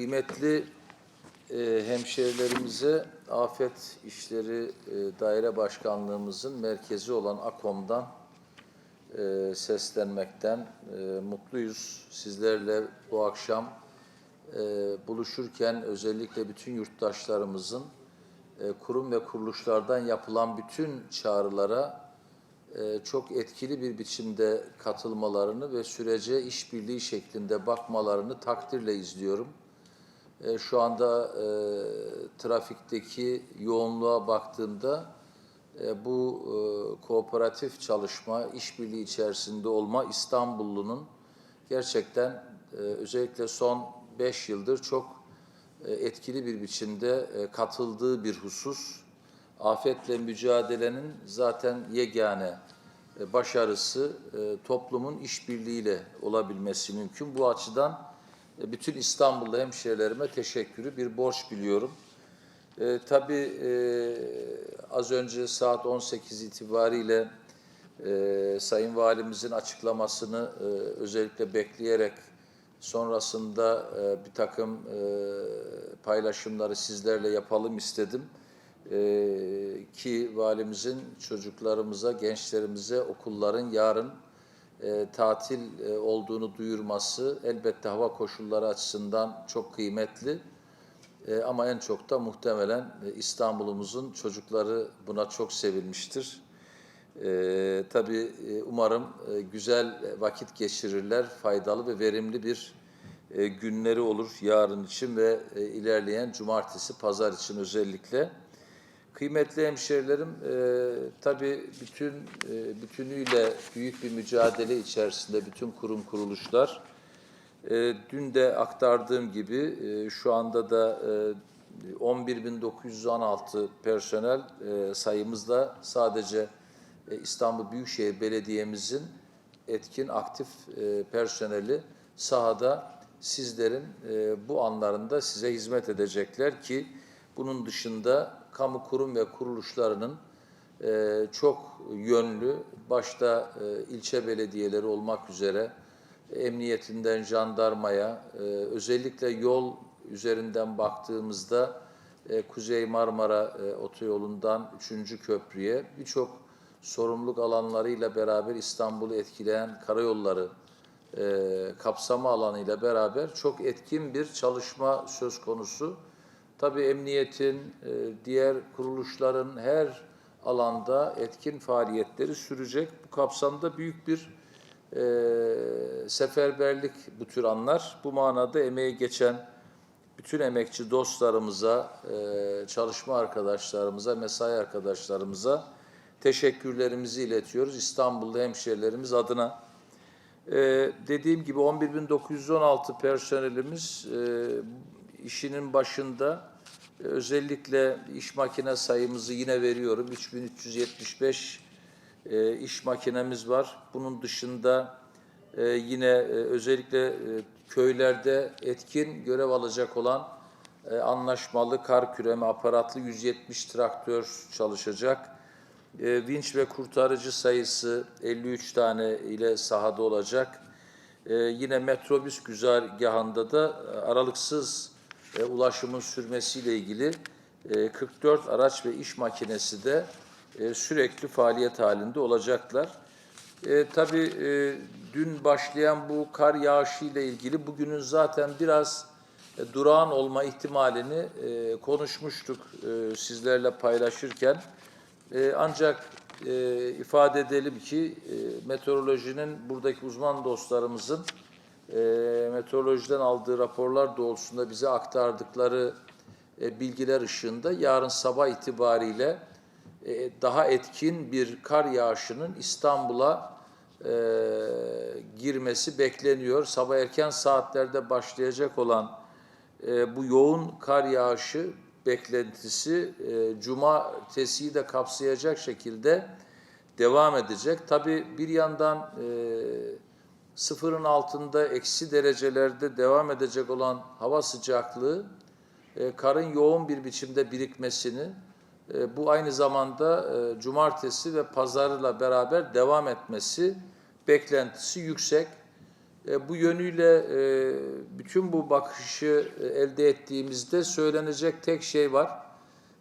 kıymetli e, hemşehrilerimize Afet İşleri e, Daire Başkanlığımızın merkezi olan AKOM'dan e, seslenmekten e, mutluyuz. Sizlerle bu akşam e, buluşurken özellikle bütün yurttaşlarımızın e, kurum ve kuruluşlardan yapılan bütün çağrılara e, çok etkili bir biçimde katılmalarını ve sürece işbirliği şeklinde bakmalarını takdirle izliyorum. E, Şu anda e, trafikteki yoğunluğa baktığımda e, bu e, kooperatif çalışma, işbirliği içerisinde olma İstanbullunun gerçekten e, özellikle son beş yıldır çok e, etkili bir biçimde e, katıldığı bir husus. Afetle mücadelenin zaten yegane e, başarısı e, toplumun işbirliğiyle olabilmesi mümkün. Bu açıdan bütün İstanbullu hemşehrilerime teşekkürü bir borç biliyorum. E, tabii e, az önce saat 18 itibariyle e, Sayın Valimizin açıklamasını e, özellikle bekleyerek sonrasında e, bir takım e, paylaşımları sizlerle yapalım istedim. E, ki valimizin çocuklarımıza, gençlerimize okulların yarın e, tatil e, olduğunu duyurması elbette hava koşulları açısından çok kıymetli. E, ama en çok da muhtemelen e, İstanbul'umuzun çocukları buna çok sevinmiştir. E, tabii e, umarım e, güzel vakit geçirirler, faydalı ve verimli bir e, günleri olur yarın için ve e, ilerleyen cumartesi, pazar için özellikle. Kıymetli hemşehrilerim, e, tabii bütün e, bütünüyle büyük bir mücadele içerisinde bütün kurum kuruluşlar. E, dün de aktardığım gibi e, şu anda da e, 11.916 personel e, sayımızla sadece e, İstanbul Büyükşehir Belediye'mizin etkin, aktif e, personeli sahada sizlerin e, bu anlarında size hizmet edecekler ki bunun dışında kamu kurum ve kuruluşlarının e, çok yönlü, başta e, ilçe belediyeleri olmak üzere emniyetinden jandarmaya, e, özellikle yol üzerinden baktığımızda e, Kuzey Marmara e, Otoyolu'ndan 3. köprüye birçok sorumluluk alanlarıyla beraber İstanbul'u etkileyen karayolları e, kapsama alanıyla beraber çok etkin bir çalışma söz konusu. Tabii emniyetin, e, diğer kuruluşların her alanda etkin faaliyetleri sürecek. Bu kapsamda büyük bir e, seferberlik bu tür anlar. Bu manada emeği geçen bütün emekçi dostlarımıza, e, çalışma arkadaşlarımıza, mesai arkadaşlarımıza teşekkürlerimizi iletiyoruz. İstanbullu hemşehrilerimiz adına. Ee, dediğim gibi 11.916 personelimiz e, işinin başında e, özellikle iş makine sayımızı yine veriyorum. 3375 e, iş makinemiz var. Bunun dışında e, yine e, özellikle köylerde etkin görev alacak olan anlaşmalı kar küreme aparatlı 170 traktör çalışacak. Vinç ve kurtarıcı sayısı 53 tane ile sahada olacak. Yine metrobüs güzergahında da aralıksız e, ulaşımın sürmesiyle ilgili e, 44 araç ve iş makinesi de e, sürekli faaliyet halinde olacaklar. E, tabii e, dün başlayan bu kar yağışı ile ilgili bugünün zaten biraz e, durağan olma ihtimalini e, konuşmuştuk e, sizlerle paylaşırken. E, ancak e, ifade edelim ki e, meteorolojinin buradaki uzman dostlarımızın e, meteorolojiden aldığı raporlar doğrultusunda bize aktardıkları e, bilgiler ışığında yarın sabah itibariyle e, daha etkin bir kar yağışının İstanbul'a e, girmesi bekleniyor. Sabah erken saatlerde başlayacak olan e, bu yoğun kar yağışı beklentisi e, cumartesiyi de kapsayacak şekilde devam edecek. Tabii bir yandan e, sıfırın altında eksi derecelerde devam edecek olan hava sıcaklığı e, karın yoğun bir biçimde birikmesini e, bu aynı zamanda e, cumartesi ve pazarla beraber devam etmesi beklentisi yüksek. E, bu yönüyle e, bütün bu bakışı e, elde ettiğimizde söylenecek tek şey var.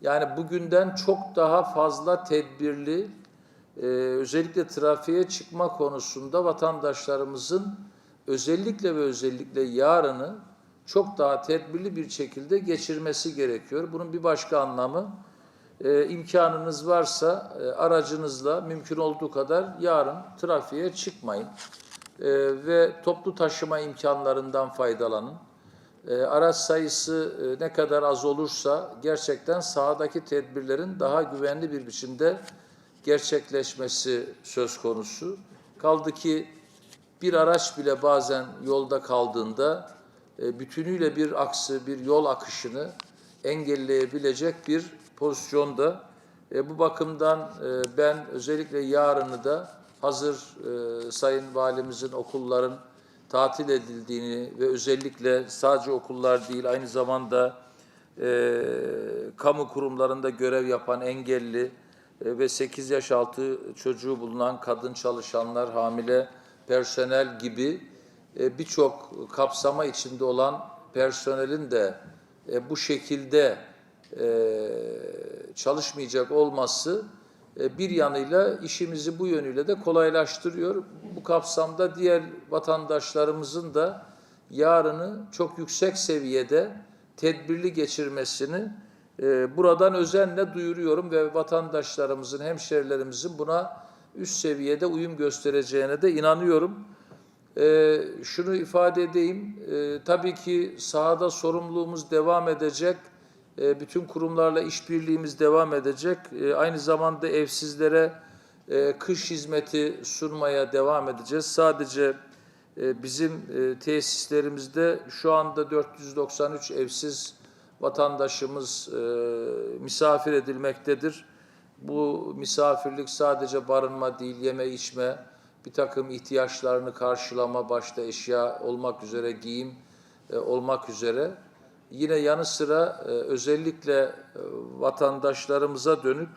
Yani bugünden çok daha fazla tedbirli, e, özellikle trafiğe çıkma konusunda vatandaşlarımızın özellikle ve özellikle yarını çok daha tedbirli bir şekilde geçirmesi gerekiyor. Bunun bir başka anlamı e, imkanınız varsa e, aracınızla mümkün olduğu kadar yarın trafiğe çıkmayın E, ve toplu taşıma imkanlarından faydalanın. E, araç sayısı e, ne kadar az olursa gerçekten sahadaki tedbirlerin daha güvenli bir biçimde gerçekleşmesi söz konusu. Kaldı ki bir araç bile bazen yolda kaldığında e, bütünüyle bir aksı, bir yol akışını engelleyebilecek bir pozisyonda. E, bu bakımdan e, ben özellikle yarını da hazır Sayın Valimizin okulların tatil edildiğini ve özellikle sadece okullar değil aynı zamanda kamu kurumlarında görev yapan engelli ve 8 yaş altı çocuğu bulunan kadın çalışanlar, hamile personel gibi e, birçok kapsama içinde olan personelin de e, bu şekilde e, çalışmayacak olması e, bir yanıyla işimizi bu yönüyle de kolaylaştırıyor. Bu kapsamda diğer vatandaşlarımızın da yarını çok yüksek seviyede tedbirli geçirmesini e, buradan özenle duyuruyorum ve vatandaşlarımızın, hemşerilerimizin buna üst seviyede uyum göstereceğine de inanıyorum. E, şunu ifade edeyim, e, tabii ki sahada sorumluluğumuz devam edecek. E, bütün kurumlarla işbirliğimiz devam edecek. E, aynı zamanda evsizlere e, kış hizmeti sunmaya devam edeceğiz. Sadece e, bizim e, tesislerimizde şu anda 493 evsiz vatandaşımız e, misafir edilmektedir. Bu misafirlik sadece barınma değil, yeme içme, bir takım ihtiyaçlarını karşılama, başta eşya olmak üzere, giyim e, olmak üzere. Yine yanı sıra e, özellikle e, vatandaşlarımıza dönük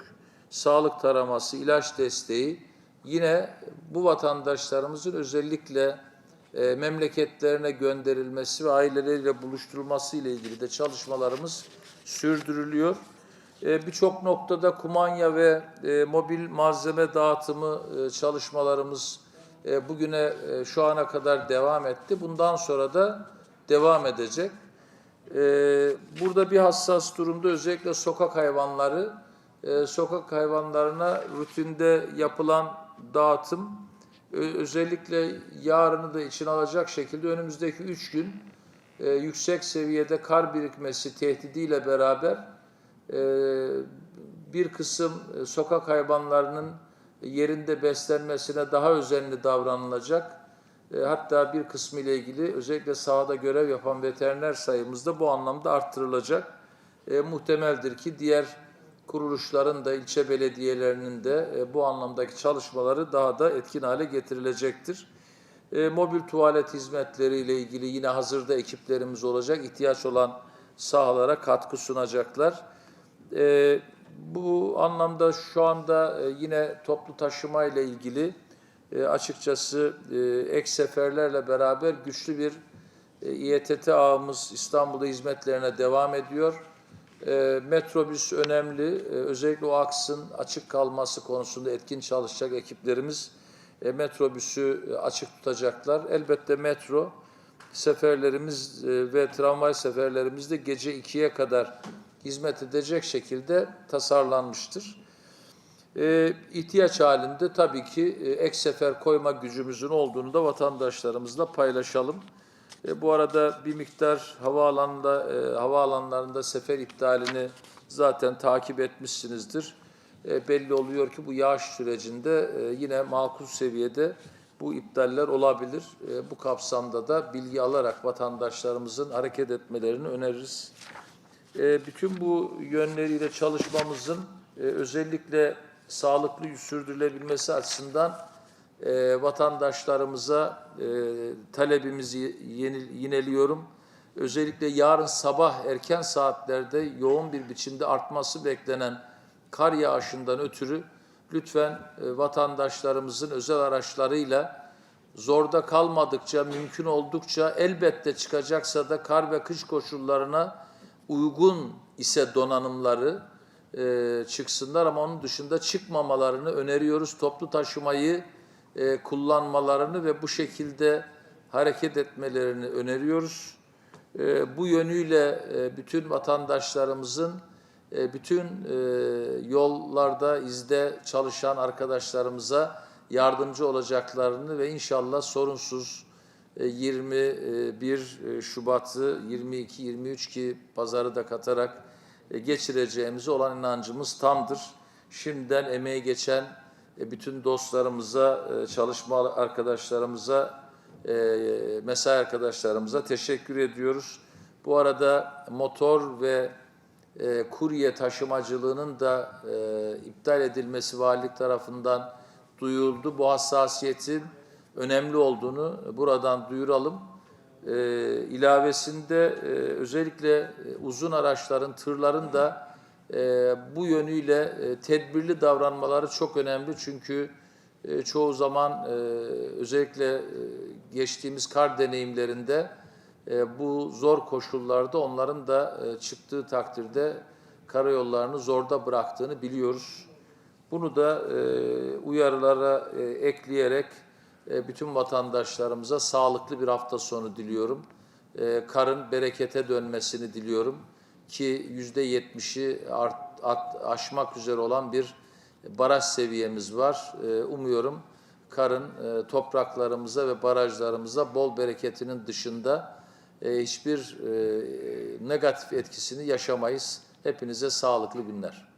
sağlık taraması, ilaç desteği yine bu vatandaşlarımızın özellikle e, memleketlerine gönderilmesi ve aileleriyle buluşturulması ile ilgili de çalışmalarımız sürdürülüyor. E, Birçok noktada kumanya ve e, mobil malzeme dağıtımı e, çalışmalarımız e, bugüne e, şu ana kadar devam etti. Bundan sonra da devam edecek. E, burada bir hassas durumda özellikle sokak hayvanları, e, sokak hayvanlarına rutinde yapılan dağıtım özellikle yarını da içine alacak şekilde önümüzdeki üç gün e, yüksek seviyede kar birikmesi tehdidiyle beraber e, bir kısım e, sokak hayvanlarının yerinde beslenmesine daha özenli davranılacak. E, hatta bir kısmı ile ilgili özellikle sahada görev yapan veteriner sayımız da bu anlamda arttırılacak. E, muhtemeldir ki diğer kuruluşların da ilçe belediyelerinin de e, bu anlamdaki çalışmaları daha da etkin hale getirilecektir. E, mobil tuvalet hizmetleri ile ilgili yine hazırda ekiplerimiz olacak. İhtiyaç olan sahalara katkı sunacaklar. E, bu anlamda şu anda e, yine toplu taşıma ile ilgili e, açıkçası e, ek seferlerle beraber güçlü bir e, İETT ağımız İstanbul'da hizmetlerine devam ediyor. E, metrobüs önemli. E, özellikle o aksın açık kalması konusunda etkin çalışacak ekiplerimiz e, metrobüsü e, açık tutacaklar. Elbette metro seferlerimiz e, ve tramvay seferlerimiz de gece 2'ye kadar hizmet edecek şekilde tasarlanmıştır. E, ihtiyaç halinde tabii ki e, ek sefer koyma gücümüzün olduğunu da vatandaşlarımızla paylaşalım. E, bu arada bir miktar havaalanında, e, havaalanlarında sefer iptalini zaten takip etmişsinizdir. E, belli oluyor ki bu yağış sürecinde e, yine makul seviyede bu iptaller olabilir. E, bu kapsamda da bilgi alarak vatandaşlarımızın hareket etmelerini öneririz. E, bütün bu yönleriyle çalışmamızın e, özellikle sağlıklı sürdürülebilmesi açısından e, vatandaşlarımıza e, talebimizi yeni, yineliyorum. Özellikle yarın sabah erken saatlerde yoğun bir biçimde artması beklenen kar yağışından ötürü lütfen e, vatandaşlarımızın özel araçlarıyla zorda kalmadıkça, mümkün oldukça elbette çıkacaksa da kar ve kış koşullarına uygun ise donanımları e, çıksınlar ama onun dışında çıkmamalarını öneriyoruz. Toplu taşımayı e, kullanmalarını ve bu şekilde hareket etmelerini öneriyoruz. E, bu yönüyle e, bütün vatandaşlarımızın e, bütün e, yollarda izde çalışan arkadaşlarımıza yardımcı olacaklarını ve inşallah sorunsuz e, 21 e, Şubat'ı 22-23 ki pazarı da katarak e, geçireceğimize olan inancımız tamdır. Şimdiden emeği geçen e, bütün dostlarımıza, e, çalışma arkadaşlarımıza, e, mesai arkadaşlarımıza teşekkür ediyoruz. Bu arada motor ve e, kurye taşımacılığının da e, iptal edilmesi valilik tarafından duyuldu. Bu hassasiyetin önemli olduğunu buradan duyuralım. E, ilavesinde e, özellikle e, uzun araçların, tırların da e, bu yönüyle e, tedbirli davranmaları çok önemli. Çünkü e, çoğu zaman e, özellikle geçtiğimiz kar deneyimlerinde bu zor koşullarda onların da çıktığı takdirde karayollarını zorda bıraktığını biliyoruz. Bunu da uyarılara ekleyerek bütün vatandaşlarımıza sağlıklı bir hafta sonu diliyorum. Karın berekete dönmesini diliyorum ki yüzde yetmişi aşmak üzere olan bir baraj seviyemiz var. E, umuyorum karın e, topraklarımıza ve barajlarımıza bol bereketinin dışında e, hiçbir e, negatif etkisini yaşamayız. Hepinize sağlıklı günler.